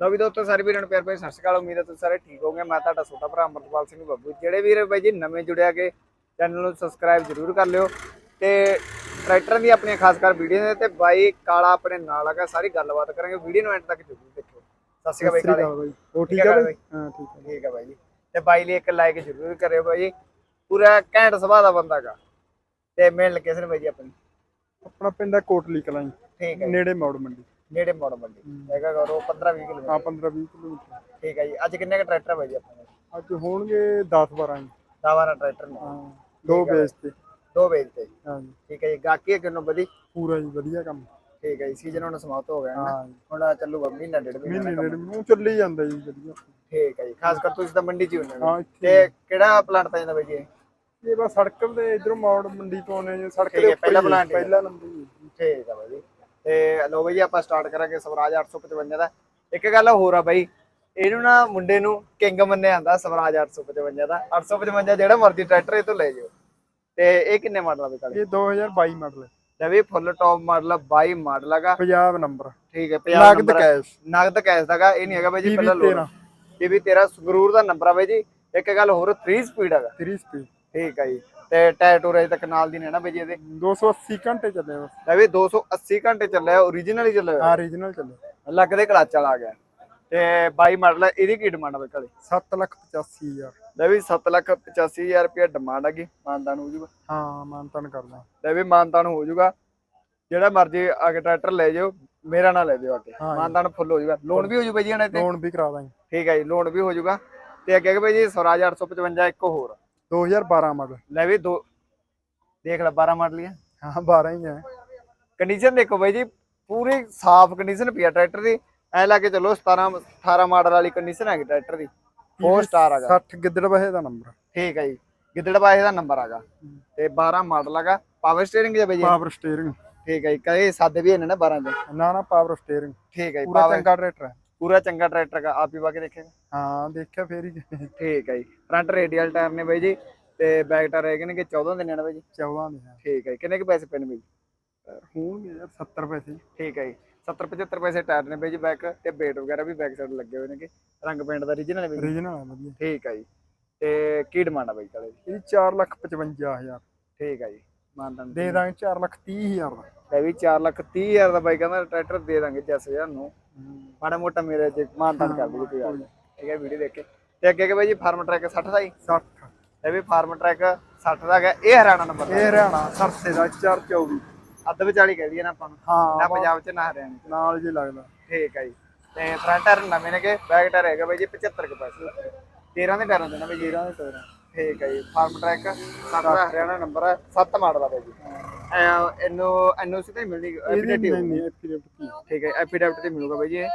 ਲਓ ਵੀ ਦੋਸਤੋ ਸਾਰੇ ਵੀਰਾਂ ਨੂੰ ਪਿਆਰ ਭਰੀ ਸਤਿ ਸ਼੍ਰੀ ਅਕਾਲ ਉਮੀਦ ਹੈ ਤੁਸੀਂ ਸਾਰੇ ਠੀਕ ਹੋਗੇ ਮੈਂ ਤੁਹਾਡਾ ਛੋਟਾ ਭਰਾ ਅਮਰਪਾਲ ਸਿੰਘ ਬੱਬੂ। ਜਿਹੜੇ ਵੀਰ ਬਾਈ ਜੀ ਨਵੇਂ ਜੁੜਿਆ ਕੇ ਚੈਨਲ ਨੂੰ ਸਬਸਕ੍ਰਾਈਬ ਜ਼ਰੂਰ ਕਰ ਲਿਓ ਤੇ ਟਰੈਕਟਰ ਦੀ ਆਪਣੀਆਂ ਖਾਸ ਕਰ ਵੀਡੀਓ ਨੇ ਤੇ ਬਾਈ ਕਾਲਾ ਆਪਣੇ ਨਾਲ ਹੈਗਾ ਸਾਰੀ ਗੱਲਬਾਤ ਕਰਾਂਗੇ। ਵੀਡੀਓ ਨੂੰ ਐਂਡ ਤੱਕ ਜ਼ਰੂਰ ਦੇਖਿਓ। ਸਤਿ ਸ਼੍ਰੀ ਅਕਾਲ ਬਾਈ ਕਾਲੇ। ਬਾਈ। ਉਹ ਠੀਕ ਆ ਬਾਈ? ਹਾਂ ਠੀਕ ਆ। ਠੀਕ ਹੈ ਬਾਈ ਜੀ। ਤੇ ਬਾਈ ਲਈ ਇੱਕ ਲਾਈਕ ਜ਼ਰੂਰ ਕਰਿਓ ਬਾਈ ਜੀ। ਪੂਰਾ ਘੈਂਟ ਸੁਭਾਅ ਦਾ ਬੰਦਾ ਹੈਗਾ। ਤੇ ਮਿਲਣ ਲੱਗੇ ਸਨ ਬਾਈ ਜੀ ਆਪਣੀ। ਆਪਣਾ ਪਿੰਡ ਹੈ ਕੋਟਲੀ ਕਲਾਂ ਠੀਕ ਹੈ ਨੇੜੇ ਮੌੜ ਮੰਡੀ। ਨੇੜੇ ਮੋੜ ਮੰਡੀ। ਹੈਗਾ ਕਰੋ 15 20 ਕਿਲੋਮੀਟਰ। ਹਾਂ 15 20 ਕਿਲੋਮੀਟਰ। ਠੀਕ ਹੈ ਜੀ। ਅੱਜ ਕਿੰਨੇ ਕ ਟਰੈਕਟਰ ਬਾਈ ਜੀ ਆਪਣੇ? ਅੱਜ ਹੋਣਗੇ 10 12 ਜੀ। ਦਾਵਾਰਾ ਟਰੈਕਟਰ ਨੇ। ਹਾਂ ਦੋ ਆ ਬੇਸ ਤੇ। ਦੋ ਵੇਚ ਤੇ। ਹਾਂ ਜੀ। ਠੀਕ ਹੈ ਜੀ। ਗਾਕੀ ਕਿੰਨੋ ਵਧੀ ਪੂਰਾ ਜੀ ਵਧੀਆ ਕੰਮ। ਠੀਕ ਹੈ ਜੀ। ਸੀਜ਼ਨ ਹੁਣ ਸਮਾਪਤ ਹੋ ਗਿਆ ਹੈ ਜੀ। ਹੁਣ ਚੱਲੂਗਾ ਮਹੀਨਾ ਡੇਢ ਮਹੀਨਾ ਮਹੀਨੇ ਦਾ ਕੰਮ। ਚੱਲੀ ਜਾਂਦਾ ਜੀ ਵਧੀਆ। ਠੀਕ ਹੈ ਜੀ। ਖਾਸ ਕਰ ਤੁਸੀਂ ਤਾਂ ਮੰਡੀ 'ਚ ਹੀ ਹੁੰਦੇ ਹੋ। ਹਾਂ ਇੱਥੇ ਤੇ ਕਿਹੜਾ ਪਲਾਂਟ ਪੈ ਜਾਂਦਾ ਬਾਈ ਜੀ ਇਹ? ਇਹ ਬਸ ਸੜਕ ਦੇ ਇਧਰੋਂ ਮੌੜ ਮੰਡੀ ਤੋਂ ਆਉਣੇ ਜੀ। ਸੜਕ ਠੀਕ ਦੇ ਉੱਪਰ ਪਹਿਲਾ ਹੀ ਪਲਾਂਟ ਹੀ ਹੈ। ਪਹਿਲਾ ਨੰਬਰ ਜੀ। ਠੀਕ ਹੈ ਬਾਈ ਜੀ। ਤੇ ਲੋ ਬਾਈ ਆਪਾਂ ਸਟਾਰਟ ਕਰਾਂਗੇ ਸਵਰਾਜ 855 ਦਾ। ਇੱਕ ਗੱਲ ਹੋਰ ਆ ਬਾਈ ਇਹਨੂੰ ਨਾ ਮੁੰਡੇ ਨੂੰ ਕਿੰਗ ਮੰਨਿਆ ਜਾਂਦਾ ਸਵਰਾਜ 855 ਦਾ। 855 ਜਿਹੜਾ ਮਰਜ਼ੀ ਟਰੈਕਟਰ ਇਹ ਤੋਂ ਲੈ ਜਿਓ। ਤੇ ਇਹ ਕਿੰਨੇ ਮਾਡਲ ਆ ਬਈ ਕਾਲੇ ਇਹ 2022 ਮਾਡਲ ਹੈ ਲੈ ਵੀ ਫੁੱਲ ਟੌਪ ਮਾਡਲ ਆ 22 ਮਾਡਲ ਹੈਗਾ ਪੰਜਾਬ ਨੰਬਰ ਠੀਕ ਹੈ 50 ਨਗਦ ਕੈਸ਼ ਨਗਦ ਕੈਸ਼ ਦਾਗਾ ਇਹ ਨਹੀਂ ਹੈਗਾ ਬਾਈ ਜੀ ਪਹਿਲਾਂ ਲੋਡ 13 ਇਹ ਵੀ ਤੇਰਾ ਸੰਗਰੂਰ ਦਾ ਨੰਬਰ ਆ ਬਾਈ ਜੀ। ਇੱਕ ਗੱਲ ਹੋਰ 3 ਸਪੀਡ ਹੈਗਾ 3 ਸਪੀਡ ਠੀਕ ਹੈ ਜੀ। ਤੇ ਟਾਇਰ ਟੂਰ ਅਜੇ ਤੱਕ ਨਾਲ ਦੀ ਨੇ ਨਾ ਬਾਈ ਇਹਦੇ? 280 ਘੰਟੇ ਚੱਲੇ ਬਸ। ਲੈ ਵੀ 280 ਘੰਟੇ ਚੱਲਿਆ ਓਰੀਜਨਲ ਹੀ ਚੱਲਿਆ ਹਾਂ ਰੀਜਨਲ ਚੱਲੇ ਲੱਗਦੇ ਕਲਚ ਵਾਲਾ ਆ ਗਿਆ। ਤੇ 22 ਮਾਡਲ ਇਹਦੀ ਕੀ ਡਿਮਾਂਡ ਆ ਬਈ ਕਾਲੇ 7 ਲੱਖ 85 ਹਜ਼ਾਰ। ਲੈ ਵੀ 785000 ਰੁਪਏ ਡਿਮਾਂਡ ਹੈਗੀ ਮਾਨਦਾਨ ਹੋ ਜੂਗਾ। ਹਾਂ ਮਾਨਤਨ ਕਰਦਾ। ਲੈ ਵੀ ਮਾਨਦਾਨ ਹੋ ਜੂਗਾ। ਜਿਹੜਾ ਮਰਜ਼ੀ ਆ ਕੇ ਟਰੈਕਟਰ ਲੈ ਜਾਓ ਮੇਰਾ ਨਾਲ ਲੈ ਦਿਓ ਆ ਕੇ। ਹਾਂ ਜੀ। ਮਾਨਦਾਨ ਫੁੱਲ ਹੋ ਜੂਗਾ। ਲੋਨ ਵੀ ਹੋ ਜੂ ਬਾਈ ਜੀ ਇੱਥੇ ਲੋਨ ਵੀ ਕਰਾ ਦਾਂਗੇ। ਠੀਕ ਹੈ ਜੀ ਲੋਨ ਵੀ ਹੋ ਜੂਗਾ। ਤੇ ਅੱਗੇ ਕਿ ਬਾਈ ਜੀ ਸਵਰਾਜ 855 ਇੱਕ ਹੋਰ। 2012 ਮਾਡਲ ਲੈ ਵੀ ਦੋ ਦੇਖ ਲੈ 12 ਮਾਡਲ ਹੀ ਆ ਹਾਂ 12 ਹੀ ਹੈ। ਕੰਡੀਸ਼ਨ ਦੇਖੋ ਬਾਈ ਜੀ ਪੂਰੀ ਸਾਫ਼ ਕੰਡੀਸ਼ਨ ਪਈ ਆ ਟਰੈਕਟਰ ਦੀ। ਐ ਲਾ ਕੇ ਚੱਲੋ 17 18 ਮਾਡਲ ਵਾਲੀ ਕੰਡੀਸ਼ਨ ਹੈਗੀ ਟਰੈਕਟਰ ਦੀ। 4 ਸਟਾਰ ਹੈਗਾ 60 ਗਿੱਦੜ ਬਹੇ ਦਾ ਨੰਬਰ ਠੀਕ ਹੈ ਜੀ। ਗਿੱਦੜਬਾਏ ਦਾ ਨੰਬਰ ਹੈਗਾ ਤੇ 12 ਮਾਡਲ ਹੈਗਾ ਪਾਵਰ ਸਟੀਅਰਿੰਗ ਜੇ ਬਾਈ ਜੀ। ਪਾਵਰ ਸਟੀਅਰਿੰਗ ਠੀਕ ਹੈ ਜੀ। ਕਹੇ ਸਾਦੇ ਵੀ ਇਹਨੇ ਨਾ 12 ਦੇ। ਨਾ ਨਾ ਪਾਵਰ ਸਟੀਅਰਿੰਗ ਠੀਕ ਹੈ ਜੀ ਪੂਰਾ ਚੰਗਾ ਟਰੈਕਟਰ ਹੈ। ਪੂਰਾ ਚੰਗਾ ਟਰੈਕਟਰ ਹੈਗਾ ਆਪ ਹੀ ਵਾ ਕੇ ਦੇਖੇਗਾ। ਹਾਂ ਦੇਖਿਆ ਫੇਰ ਹੀ। ਠੀਕ ਹੈ ਜੀ। ਫਰੰਟ ਰੇਡੀਅਲ ਟਾਇਰ ਨੇ ਬਾਈ ਜੀ ਤੇ ਬੈਕ ਟਾਇਰ ਹੈਗੇ ਨੇ ਕਿ 14 ਦੇ ਨੇ ਨਾ ਬਾਈ ਜੀ। 14 ਦੇ ਹੈ ਠੀਕ ਹੈ ਜੀ। ਕਿੰਨੇ ਕੁ ਪੈਸੇ ਪੈਣੇ ਬਾਈ ਜੀ? ਹੋਣਗੇ ਯਾਰ 70 ਪੈਸੇ। ਠੀਕ ਹੈ ਜੀ। 70 75 ਪੈਸੇ ਟਾਇਰ ਨੇ ਬਾਈ ਜੀ ਬੈਕ ਤੇ ਬੇਟ ਵਗੈਰਾ ਵੀ ਬੈਕ ਸਾਈਡ ਲੱਗੇ ਹੋਏ ਨੇ ਕਿ ਰੰਗ ਪੇਂਟ ਦਾ ਰੀਜਨਲ ਹੈ ਬਾਈ ਜੀ? ਰੀਜਨਲ ਹੈ ਵਧੀਆ। ਠੀਕ ਹੈ ਜੀ। ਤੇ ਕੀ ਡਿਮਾਂਡ ਆ ਬਾਈ ਕਾਲੇ ਇਹ 4 ਲੱਖ 55 ਹਜ਼ਾਰ। ਠੀਕ ਹੈ ਜੀ। ਦੇ ਦਾਂਗੇ 4 ਲੱਖ 30 ਹਜ਼ਾਰ ਦਾ। ਲੈ ਵੀ 4 ਲੱਖ 30 ਹਜ਼ਾਰ ਦਾ ਬਾਈ ਕਹਿੰਦਾ ਟਰੈਕਟਰ ਦੇ ਦਾਂਗੇ 10000 ਨੂੰ। ਮਾੜਾ ਮੋਟਾ ਮੇਰੇ ਤੇ ਮਾਨਤਨ ਕਰ ਦੂਗੀ ਕੋਈ ਗੱਲ ਨੀ। ਠੀਕ ਹੈ ਵੀਡੀਓ ਦੇਖ। ਕੇ ਤੇ ਅੱਗੇ ਕਿ ਬਾਈ ਜੀ ਫਾਰਮ ਟਰੈਕ 60 ਦਾ ਜੀ। 60 ਇਹ ਵੀ ਫਾਰਮ ਟਰੈਕ 60 ਦਾ ਹੈਗਾ। ਇਹ ਹਰਿਆਣਾ ਨੰਬਰ ਇਹ ਹਰਿਆਣਾ ਸਰਸੇ ਦਾ 424 ਅੱਧ ਵਿਚਾਲੀ ਕਹਿ ਦਈਏ ਨਾ ਆਪਾਂ ਨੂੰ। ਹਾਂ ਨਾ ਪੰਜਾਬ ਚ ਨਾ ਹਰਿਆਣਾ ਚ। ਨਾਲ ਜੀ ਲੱਗਦਾ। ਠੀਕ ਹੈ ਜੀ। ਤੇ ਫਰੰਟ ਟਾਇਰ ਨਵੇਂ ਨੇਗੇ ਬੈਕ ਟਾਇਰ ਹੈਗਾ ਬਾਈ ਜੀ 75 ਕੇ ਪੈਸੇ। 13 ਦੇ ਟਾਇਰਾਂ ਦੇ ਨਾ ਬਾਈ ਜੀ। 13 ਦੇ ਟਾਇਰ ਠੀਕ ਹੈ ਜੀ ਫਾਰਮ ਟਰੈਕ 60 ਦਾ ਹਰਿਆਣਾ ਨੰਬਰ ਹੈ 7 ਮਾਡਲ ਦਾ ਬਾਈ ਜੀ। ਇਹਨੂੰ ਐਨਓਸੀ ਤੇ ਮਿਲਣੀ ਨਹੀਂ ਨਹੀਂ ਐਫੀਡੇਵਿਟ ਠੀਕ ਹੈ ਐਫੀਡੇਵਿਟ ਤੇ ਮਿਲੂਗਾ ਬਾਈ ਜੀ ਇਹ।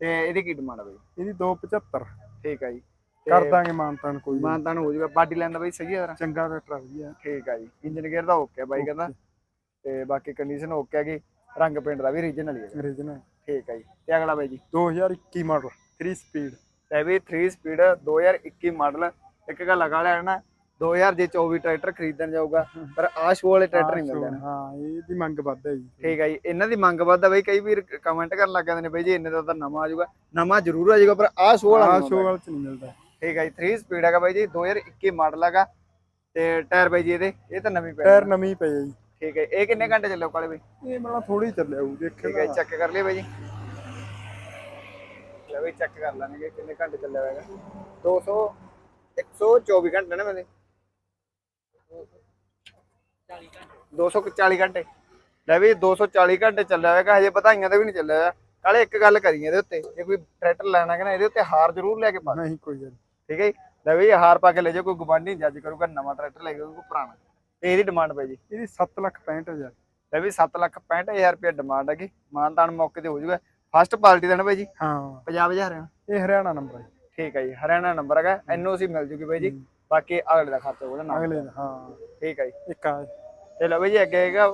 ਤੇ ਇਹਦੀ ਕੀ ਡਿਮਾਂਡ ਹੈ ਬਾਈ? ਇਹਦੀ 275 ਠੀਕ ਹੈ ਜੀ। ਕਰ ਦਾਂਗੇ ਮਾਨਤਨ ਕੋਈ। ਮਾਨਤਾਨ ਹੋ ਜਾਊਗਾ ਬਾਡੀ ਲੈਂਦਾ ਬਾਈ ਸਹੀ ਹੈ ਚੰਗਾ ਟਰੈਕਟਰ ਆ। ਵਧੀਆ ਠੀਕ ਹੈ ਜੀ। ਇੰਜਨ ਗੇਅਰ ਦਾ ਓਕੇ ਬਾਈ ਕਹਿੰਦਾ। ਤੇ ਬਾਕੀ ਕੰਡੀਸ਼ਨ ਓਕੇ ਹੈਗੀ ਰੰਗ ਪੇਂਟ ਦਾ ਵੀ ਰੀਜਨਲ ਹੀ ਹੈ ਰੀਜਨਲ ਠੀਕ ਹੈ ਜੀ। ਤੇ ਅਗਲਾ ਬਾਈ ਜੀ? 2021 ਮਾਡਲ 3 ਸਪੀਡ ਤੇ ਵੀ 3 ਸਪੀਡ 2021 ਮਾਡਲ। ਇੱਕ ਗੱਲ ਲਗਾ ਲਿਆ ਨਾ 2000 ਜੇ 24 ਟਰੈਕਟਰ ਖਰੀਦਣ ਜਾਊਗਾ ਪਰ ਆਸ਼ੂ ਵਾਲੇ ਟਰੈਕਟਰ ਨਹੀਂ ਮਿਲਦੇ ਨੇ ਹਾਂ ਇਹਦੀ ਮੰਗ ਵੱਧ ਹੈ ਜੀ। ਠੀਕ ਹੈ ਜੀ ਇਹਨਾਂ ਦੀ ਮੰਗ ਵੱਧ ਆ ਬਈ ਕਈ ਵੀਰ ਕਮੈਂਟ ਕਰਨ ਲੱਗ ਜਾਂਦੇ ਨੇ ਬਈ ਜੀ ਇੰਨੇ ਦਾ ਤਾਂ ਨਵਾਂ ਆ ਜਾਊਗਾ ਨਵਾਂ ਜ਼ਰੂਰ ਆ ਜਾਊਗਾ ਪਰ ਆਹ ਸ਼ੋਅ ਵਾਲਾ ਸ਼ੋ। ਵਾਲ ਚ ਨਹੀਂ ਮਿਲਦਾ। ਠੀਕ ਹੈ ਜੀ 3 ਸਪੀਡ ਹੈਗਾ ਬਾਈ ਜੀ 2021 ਮਾਡਲ ਹੈਗਾ ਤੇ ਟਾਇਰ ਬਾਈ ਜੀ ਇਹਦੇ ਇਹ ਤਾਂ ਨਵੀਂ ਪੈ ਟਾਇਰ ਨਵੀਂ ਪਈ ਹੈ ਜੀ। ਠੀਕ ਹੈ ਇਹ ਕਿੰਨੇ ਘੰਟੇ ਚੱਲਿਓ ਕਾਲੇ ਬਾਈ? ਇਹ ਮਤਲਬ ਥੋੜੀ ਚੱਲਿਆ ਉਹ ਠੀਕ ਹੈ ਚੈੱਕ ਕਰ ਲਈ ਬਾਈ ਜੀ। ਲੈ ਬਈ ਚੈੱਕ ਕਰ ਲੈਣਗੇ ਕਿੰਨੇ ਘੰਟੇ ਚੱਲਿਆ ਹੋਏਗਾ 200 124 ਘੰਟੇ ਨੇ ਮੇਰੇ 240 ਘੰਟੇ। ਲੈ ਵੀ 240 ਘੰਟੇ ਚੱਲਿਆ ਹੋਏਗਾ ਹਜੇ ਵਧਾਈਆਂ ਤੇ ਵੀ ਨਹੀਂ ਚੱਲਿਆ ਹੋਇਆ। ਕਾਲੇ ਇੱਕ ਗੱਲ ਕਰੀਏ ਇਹਦੇ ਉੱਤੇ ਜੇ ਕੋਈ ਟਰੈਕਟਰ ਲੈਣਾ ਕਿ ਨਾ ਇਹਦੇ ਉੱਤੇ ਹਾਰ ਜ਼ਰੂਰ ਲੈ ਕੇ ਪਾ ਨਹੀਂ ਕੋਈ ਗੱਲ ਠੀਕ ਹੈ ਜੀ? ਲੈ ਵੀ ਹਾਰ ਪਾ ਕੇ ਲੈ ਜਾਓ ਕੋਈ ਗਵਾਂਢੀ ਜੱਜ ਕਰੂਗਾ ਨਵਾਂ ਟਰੈਕਟਰ ਲੈ ਕੇ ਕੋਈ ਪੁਰਾਣਾ। ਤੇ ਇਹਦੀ ਡਿਮਾਂਡ ਪੈ ਜੀ। ਇਹਦੀ 7 ਲੱਖ 65 ਹਜ਼ਾਰ। ਲੈ ਵੀ 7 ਲੱਖ 65000 ਰੁਪਏ ਡਿਮਾਂਡ ਹੈਗੀ ਮਾਨਤਾਨ ਮੌਕੇ ਤੇ ਹੋ ਜਾਊਗਾ। ਫਸਟ ਪਾਰਟੀ ਦਾ ਨਾ ਬਾਈ ਜੀ। ਹਾਂ। 50000 ਇਹ ਹਰਿਆਣਾ ਨੰਬਰ ਹੈ ਠੀਕ ਹੈ ਜੀ ਹਰਿਆਣਾ ਨੰਬਰ ਹੈਗਾ ਐਨਓਸੀ ਮਿਲ ਜੂਗੀ ਬਾਈ ਜੀ ਬਾਕੀ ਅਗਲੇ ਦਾ ਖਰਚਾ ਉਹਦਾ ਨਾਮ ਅਗਲੇ ਦਾ, ਹਾਂ। ਠੀਕ ਹੈ ਜੀ। ਇੱਕ ਆ। ਤੇ ਲਓ ਬਾਈ ਜੀ ਅੱਗੇ ਹੈਗਾ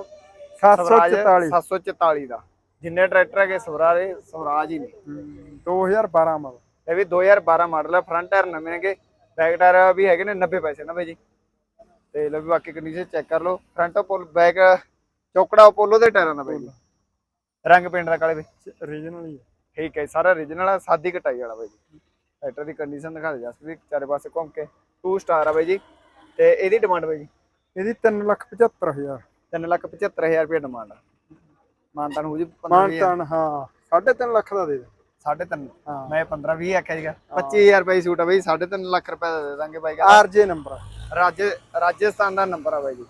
ਸਵਰਾਜ 744 744 ਦਾ। ਜਿੰਨੇ ਟਰੈਕਟਰ ਹੈਗੇ ਸਵਰਾਜ ਦੇ ਸਵਰਾਜ ਹੀ ਨੇ। ਹਮ, 2012 ਮਾਡਲ ਇਹ ਵੀ 2012 ਮਾਡਲ ਹੈ ਫਰੰਟ ਟਾਇਰ ਨਵੇਂ ਨੇਗੇ ਬੈਕ ਟਾਇਰ ਵੀ ਹੈਗੇ ਨੇ 90 ਪੈਸੇ ਨਾ ਬਾਈ ਜੀ। ਤੇ ਲਓ ਵੀ ਬਾਕੀ ਕੰਡੀਸ਼ਨ ਚੈੱਕ ਕਰ ਲਓ ਫਰੰਟ ਪੋਲ ਬੈਕ ਚੌਕੜਾ ਪੋਲੋ ਦੇ ਟਾਇਰਾਂ ਦਾ ਬਾਈ ਜੀ। ਰੰਗ ਪੇਂਟ ਦਾ ਕਾਲੇ ਵੀ ਰੀਜਨਲ ਹੀ ਹੈ। ਠੀਕ ਹੈ ਸਾਰਾ origignal ਆ ਸਾਦੀ ਕਟਾਈ ਵਾਲਾ ਬਾਈ ਜੀ। ਟਰੈਕਟਰ ਦੀ ਕੰਡੀਸ਼ਨ ਦਿਖਾ ਦੇ ਜਸਪ੍ਰੀਤ ਚਾਰੇ ਪਾਸੇ ਘੁੰਮ ਕੇ। 2 ਸਟਾਰ ਆ ਬਾਈ ਜੀ। ਤੇ ਇਹਦੀ ਡਿਮਾਂਡ ਬਾਈ ਜੀ? ਇਹਦੀ 375000 3 ਲੱਖ 75000 ਰੁਪਏ ਡਿਮਾਂਡ ਆ। ਮਾਨਤਾਨ ਹੋ ਜੀ 15 ਵੀਹ ਮਾਨਤਾਨ ਹਾਂ। 3.5 ਲੱਖ ਦਾ ਦੇ ਦੇ। ਸਾਢੇ ਤਿੰਨ। ਹਾਂ। ਮੈਂ 15 20 ਆਖਿਆ ਸੀਗਾ। 25000 ਰੁਪਏ ਸੂਟ ਆ ਬਾਈ 3.5 ਲੱਖ ਰੁਪਏ ਦਾ ਦੇ ਦਾਂਗੇ ਬਾਈ ਆਰਜੇ ਨੰਬਰ ਰਾਜ ਰਾਜਸਥਾਨ ਦਾ ਨੰਬਰ ਆ ਬਾਈ ਜੀ।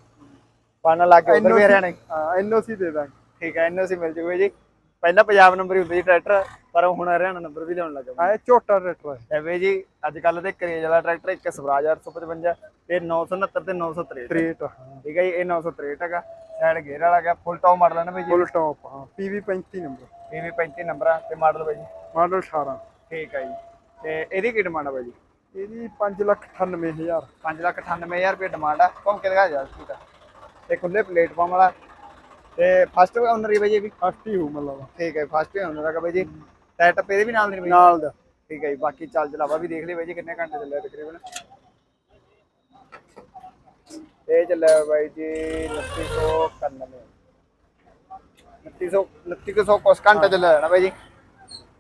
ਪਾਣਾ ਲਾ ਕੇ ਉਧਰ ਵੀ ਹਰਿਆਣਾ। ਹਾਂ ਐਨਓਸੀ ਦੇ ਦਾਂਗੇ। ਠੀਕ ਹੈ ਐਨਓਸੀ ਮਿਲ ਜੂਗੀ ਜੀ। ਪਹਿਲਾਂ ਪੰਜਾਬ ਨੰਬਰ ਹੀ ਹੁੰਦਾ ਜੀ ਟਰੈਕਟਰ ਪਰ ਹੁਣ ਹਰਿਆਣਾ ਨੰਬਰ ਵੀ ਲਿਆਉਣ ਲੱਗਾ ਆ ਇਹ ਝੋਟਾ ਟਰੈਕਟਰ ਹੈ। ਐਵੇਂ ਜੀ ਅੱਜ ਕੱਲ ਦੇ ਕਰੇਜ ਵਾਲਾ ਟਰੈਕਟਰ ਇੱਕ ਸਵਰਾਜ 855 ਤੇ 969 ਤੇ 963 ਟ੍ਰੇਟ ਹਾਂ। ਠੀਕ ਹੈ ਜੀ ਇਹ 963 ਹੈਗਾ। ਸਾਈਡ ਗੇਅਰ ਵਾਲਾ ਹੈਗਾ ਫੁੱਲ ਟੌਪ ਮਾਡਲ ਹੈ ਨਾ ਬਾਈ ਜੀ? ਫੁੱਲ ਟੌਪ ਹਾਂ। 35 ਨੰਬਰ। ਵੀ 35 ਨੰਬਰ ਆ ਤੇ ਮਾਡਲ ਬਾਈ ਜੀ? ਮਾਡਲ 18 ਠੀਕ ਹੈ ਜੀ। ਤੇ ਇਹਦੀ ਕੀ ਡਿਮਾਂਡ ਆ ਬਾਈ ਜੀ? ਇਹਦੀ 5 ਲੱਖ 98000 5 ਲੱਖ 98000 ਰੁਪਏ ਡਿਮਾਂਡ ਆ। ਘੁੰਮ ਕੇ ਦਿਖਾ ਜਾ ਠੀਕ ਆ ਤੇ ਖੁੱਲੇ ਪਲੇਟਫਾਰਮ ਵਾਲਾ। ਤੇ ਫਸਟ ਓਨਰ ਹੀ ਬਾਈ ਜੀ? ਇਹ ਵੀ ਫਸਟ ਹੀ ਹੋ ਮਤਲਬ। ਠੀਕ ਹੈ ਫਸਟ ਓਨਰ ਹੈਗਾ ਬਾਈ ਜੀ। ਟਾਇਰ ਟੱਪੇ ਦੇ ਵੀ ਨਾਲ ਦੇ ਨੇ ਬਾਈ ਜੀ? ਨਾਲ ਦਾ। ਠੀਕ ਹੈ ਜੀ ਬਾਕੀ ਚੱਲ ਚਲਾਵਾ ਵੀ ਦੇਖ ਲਈ ਬਾਈ ਜੀ ਕਿੰਨੇ ਘੰਟੇ ਚੱਲਿਆ ਤਕਰੀਬਨ? ਇਹ ਚੱਲਿਆ ਬਾਈ ਜੀ 2991 2900 2900 ਕੁਛ ਘੰਟਾ ਚੱਲਿਆ ਨਾ ਬਾਈ ਜੀ।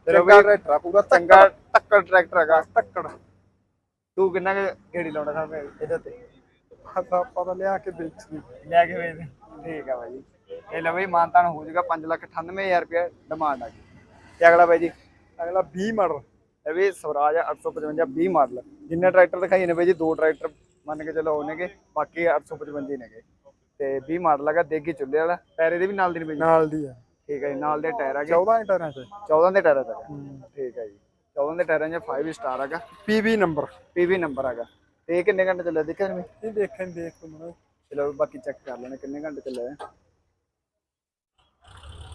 ਚੰਗਾ ਟਰੈਕਟਰ ਆ ਪੂਰਾ ਚੰਗਾ ਟੱਕਰ ਟਰੈਕਟਰ ਹੈਗਾ। ਤੱਕੜ। ਤੂੰ ਕਿੰਨਾ ਕੁ ਢੇੜੀ ਲਾਉਣਾ ਸਾਹਿਬ ਇਹਦੇ ਤੇ? ਆਪਾਂ ਤਾਂ ਲਿਆ ਕੇ ਵੇਚੀ। ਲੈ ਕੇ ਵੇਚ। ਠੀਕ ਆ ਬਾਈ ਜੀ। ਇਹ ਲਓ ਬਈ ਮਾਨਤਾਨ ਹੋ ਜਾਊਗਾ 598000 ਰੁਪਏ ਡਿਮਾਂਡ ਆ ਗਈ। ਤੇ ਅਗਲਾ ਬਾਈ ਜੀ ਅਗਲਾ 20 ਮਾਡਲ ਇਹ ਵੀ ਸਵਰਾਜ 855 20 ਮਾਡਲ ਜਿੰਨੇ ਟਰੈਕਟਰ ਦਿਖਾਈ ਨੇ ਬਾਈ ਜੀ ਦੋ ਟਰੈਕਟਰ ਮੰਨ ਕੇ ਚੱਲੋ ਹੋਣਗੇ ਬਾਕੀ 855 ਹੀ ਨੇਗੇ। ਤੇ 20 ਮਾਡਲ ਹੈਗਾ ਦੇਗੀ ਚੁੱਲੇ ਵਾਲਾ। ਟਾਇਰ ਇਹਦੇ ਵੀ ਨਾਲ ਦੀ ਨੇ ਬਾਈ ਜੀ? ਨਾਲ ਦੀ ਆ। ਠੀਕ ਹੈ ਜੀ ਨਾਲ ਦੇ ਟਾਇਰ ਹੈਗੇ। 14 ਇੰਟਰਾਂ ਚ। 14 ਦੇ ਟਾਇਰ ਹੈਗਾ। ਠੀਕ ਹੈ ਜੀ। 14 ਦੇ ਟਾਇਰਾਂ 'ਚ 5 ਸਟਾਰ ਹੈਗਾ। PV ਨੰਬਰ ਪੀਵੀ ਨੰਬਰ ਹੈਗਾ। ਤੇ ਇਹ ਕਿੰਨੇ ਘੰਟੇ ਚੱਲਿਆ? ਦੇਖਿਆ ਨਹੀਂ ਇਹ ਦੇਖਣ ਦੇਖ ਮੈਨੂੰ ਚਲੋ ਬਾਕੀ ਚੈੱਕ ਕਰ ਲੈਣੇ ਕਿੰਨੇ ਘੰਟੇ ਚੱਲਿਆ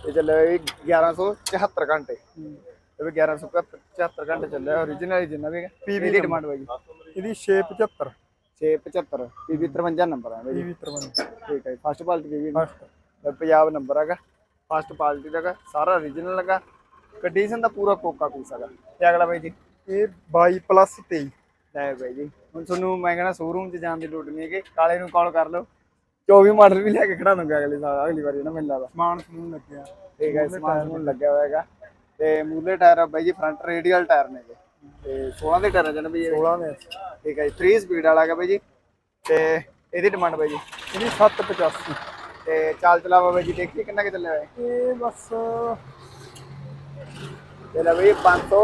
ਇਹ ਚੱਲਿਆ ਜੀ 1174 ਘੰਟੇ। ਇਹ ਵੀ 1174 ਘੰਟੇ ਚੱਲਿਆ origignal ਜਿੰਨਾ ਵੀ ਪੀਵੀ ਦੀ ਡਿਮਾਂਡ ਹੋਏਗੀ। ਇਹਦੀ 675 675 ਪੀਵੀ 53 ਨੰਬਰ ਹੈ PV 53 ਠੀਕ ਹੈ first quality PV first Punjab number ਹੈਗਾ ਫਸਟ ਕੁਆਲਿਟੀ ਦਾ ਸਾਰਾ origignal ਹੈਗਾ। ਕੰਡੀਸ਼ਨ ਦਾ ਪੂਰਾ ਕੋਕਾ ਪੀਸ ਹੈਗਾ। ਤੇ ਅਗਲਾ ਬਾਈ ਜੀ? ਇਹ 22 ਪਲੱਸ 23 ਲੈ ਬਾਈ ਜੀ ਹੁਣ ਤੁਹਾਨੂੰ ਮੈਂ ਕਹਿੰਦਾ ਸ਼ੋਰੂਮ 'ਚ ਜਾਣ ਦੀ ਲੋੜ ਨਹੀਂ ਹੈਗੀ ਕਾਲੇ ਨੂੰ ਕਾਲ ਕਰ ਲਓ। 24 ਮਾਡਲ ਵੀ ਲੈ ਕੇ ਖੜਾ ਦੂੰਗਾ ਅਗਲੀ ਸਾਲ ਅਗਲੀ ਵਾਰੀ ਨਾ ਮੈਨੂੰ ਲੱਗਦਾ। ਸਮਾਨ ਸਮੂਨ ਲੱਗਿਆ। ਠੀਕ ਹੈ ਸਮਾਨ ਸਮੂਨ ਲੱਗਿਆ ਹੋਇਆ ਹੈਗਾ। ਤੇ ਮੂਲੇ ਟਾਇਰ ਆ ਬਾਈ ਜੀ ਫਰੰਟ ਰੇਡੀਅਲ ਟਾਇਰ ਨੇਗੇ ਤੇ 16 ਦੇ ਟਾਇਰ ਜਨ ਬਈ ਇਹ। 16 ਨੇ ਠੀਕ ਹੈ ਜੀ 3 ਸਪੀਡ ਵਾਲਾ ਹੈਗਾ ਬਾਈ ਜੀ। ਤੇ ਇਹਦੀ ਡਿਮਾਂਡ ਬਾਈ ਜੀ? ਇਹਦੀ 785 ਤੇ ਚਾਲ ਚਲਾਵਾ ਬਾਈ ਜੀ ਦੇਖੀ ਕਿੰਨਾ ਕਿ ਚੱਲਿਆ ਹੋਇਆ ਇਹ ਬਸ ਤੇ ਲੈ ਬਾਈ 500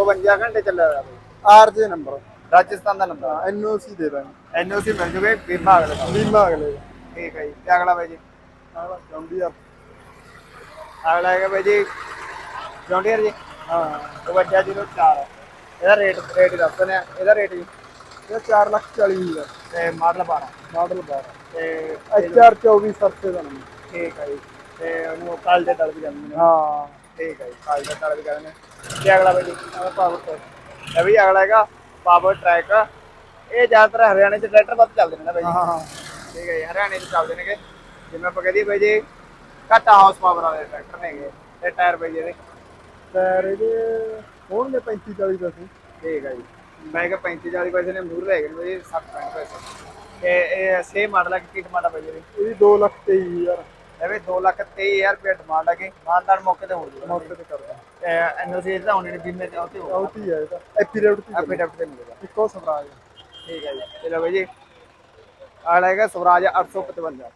52 ਘੰਟੇ ਚੱਲਿਆ ਹੋਇਆ ਬਾਈ। RJ number. ਰਾਜਸਥਾਨ ਦਾ ਨੰਬਰ ਐਨਓਸੀ ਦੇ ਦਾਂਗੇ। ਐਨਓਸੀ ਮਿਲ ਜੂਗੇ ਬੀਮਾ ਅਗਲੇ ਦਾ। ਬੀਮਾ ਅਗਲੇ ਦਾ। ਠੀਕ ਹੈ ਜੀ ਤੇ ਅਗਲਾ ਬਾਈ ਜੀ। ਚੌਂਦੀ ਆ। ਅਗਲਾ ਹੈਗਾ ਬਾਈ ਜੀ ਜੌਂਡੀਅਰ ਜੀ। ਹਾਂ। 5204 ਇਹਦਾ ਰੇਟ ਰੇਟ ਦੱਸ ਦਿੰਦੇ ਆ। ਇਹਦਾ ਰੇਟ ਜੀ? ਇਹ 4 ਲੱਖ 40 ਹਜ਼ਾਰ। ਤੇ ਮਾਡਲ 12 ਮਾਡਲ 12 ਤੇ HR 24 ਸਰਸੇ ਦਾ ਨੰਬਰ ਠੀਕ ਹੈ ਜੀ। ਤੇ ਉਹਨੂੰ ਕਾਲ ਦੇ ਦਲ ਵੀ ਜਾਂਦੇ ਨੇ। ਹਾਂ। ਠੀਕ ਹੈ ਜੀ ਕਾਲ ਦੇ ਦਲ ਵੀ ਜਾਂਦੇ ਨੇ। ਤੇ ਅਗਲਾ ਬਾਈ ਜੀ ਅਗਲਾ ਪਾਵਰ ਇਹ ਵੀ ਅਗਲਾ ਹੈਗਾ ਪਾਵਰ ਟਰੈਕ ਇਹ ਜ਼ਿਆਦਾਤਰ ਹਰਿਆਣੇ ਚ ਟਰੈਕਟਰ ਵੱਧ ਚੱਲਦੇ ਨੇ ਨਾ ਬਾਈ ਜੀ। ਹਾਂ ਹਾਂ ਠੀਕ ਹੈ ਜੀ ਹਰਿਆਣੇ ਚ ਚੱਲਦੇ ਨੇਗੇ। ਜਿਵੇਂ ਆਪਾਂ ਕਹਦੇ ਬਾਈ ਜੀ ਘੱਟ ਹਾਊਸ ਪਾਵਰ ਵਾਲੇ ਟਰੈਕਟਰ ਨੇਗੇ ਤੇ ਟਾਇਰ ਬਾਈ ਜੀ ਇਹਦੇ। ਟਾਇਰ ਇਹਦੇ ਹੋਣਗੇ 35 40 ਪੈਸੇ। ਠੀਕ ਹੈ ਜੀ। ਮੈਂ ਕਿਹਾ 35 40 ਪੈਸੇ ਨੇ ਮੂਰ ਲੈ ਗਏ ਨੇ ਜੀ 60 65 ਪੈਸੇ। ਤੇ ਇਹ ਸੇਮ ਮਾਡਲ ਹੈ ਕਿ ਟਮਾਟਰ ਪਈ ਜੀ ਇਹਦੀ? 2 ਲੱਖ 23 ਹਜ਼ਾਰ। ਇਹ ਵੀ 2 ਲੱਖ 23000 ਰੁਪਏ ਡਿਮਾਂਡ ਹੈਗੀ ਮਾਨਦਾਰ ਮੌਕੇ ਤੇ ਹੋ ਜੂਗਾ ਮੌਕੇ ਤੇ ਕਰਦਾ ਐਨਓਸੀ ਦਾ ਹੋਣੀ ਨੇ ਬੀਮੇ ਤੇ ਉੱਤੇ ਹੋਊਗਾ। ਆਉਤੀ ਹੈ ਇਹਦਾ ਐਪੀਰੇਟ ਤੇ ਐਫੀਡੈਵਿਟ ਤੇ ਮਿਲੇਗਾ। ਇੱਕੋ ਸਵਰਾਜ ਠੀਕ ਹੈ ਜੀ। ਚਲੋ ਬਾਈ ਜੀ ਆਲਾ ਹੈਗਾ ਸਵਰਾਜ 855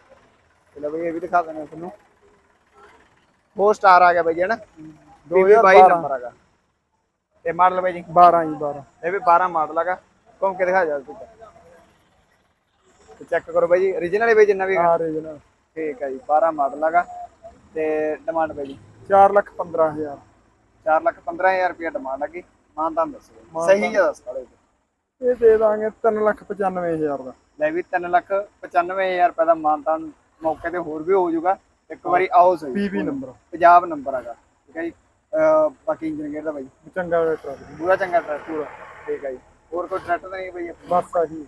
ਚਲੋ ਬਾਈ ਇਹ ਵੀ ਦਿਖਾ ਦਿੰਦੇ ਹਾਂ ਤੁਹਾਨੂੰ। 4 ਸਟਾਰ ਆ ਗਿਆ ਬਾਈ ਜੀ ਹਨਾ? 2022 2012 ਨੰਬਰ ਹੈਗਾ। ਤੇ ਮਾਡਲ ਬਾਈ ਜੀ। 12 ਹੀ 12 ਇਹ ਵੀ 12 ਮਾਡਲ ਹੈਗਾ। ਘੁੰਮ ਕੇ ਦਿਖਾ ਜਾ ਤੂੰ ਤੇ ਚੈੱਕ ਕਰੋ ਬਾਈ ਜੀ। Origignal ਹੀ ਬਾਈ ਜਿੰਨਾ ਵੀ ਆ ਰੀਜਨਲ ਠੀਕ ਹੈ ਜੀ 12 ਮਾਡਲ ਹੈਗਾ ਤੇ ਡਿਮਾਂਡ ਜੀ 4 ਲੱਖ 15 ਹਜ਼ਾਰ। 4 ਲੱਖ 15000 ਰੁਪਏ ਡਿਮਾਂਡ ਹੈਗੀ ਮਾਨਦਾਨ ਦੱਸੋ ਸਹੀ ਹੈ ਦੱਸ ਕਾਲੇ ਇਹ ਦੇ ਦਾਂਗੇ 3 ਲੱਖ 95 ਹਜ਼ਾਰ ਦਾ। ਲੈ ਵੀ 3 ਲੱਖ 95000 ਰੁਪਏ ਦਾ ਮਾਨਦਾਨ ਮੌਕੇ ਤੇ ਹੋਰ ਵੀ ਹੋ ਜਾਊਗਾ। ਇੱਕ ਵਾਰੀ ਆਓ ਸਹੀ। PV number. ਪੰਜਾਬ ਨੰਬਰ ਹੈਗਾ। ਠੀਕ ਹੈ ਜੀ। ਬਾਕੀ ਇੰਜਨ ਗੇਅਰ ਦਾ ਬਾਈ। ਚੰਗਾ ਟਰੈਕਟਰ ਪੂਰਾ ਚੰਗਾ ਟਰੈਕਟਰ ਪੂਰਾ। ਠੀਕ ਹੈ ਜੀ। ਹੋਰ ਕੋਈ ਟਰੈਕਟਰ ਤਾਂ ਨਹੀਂ ਬਾਈ ਬਸ ਆਹੀ।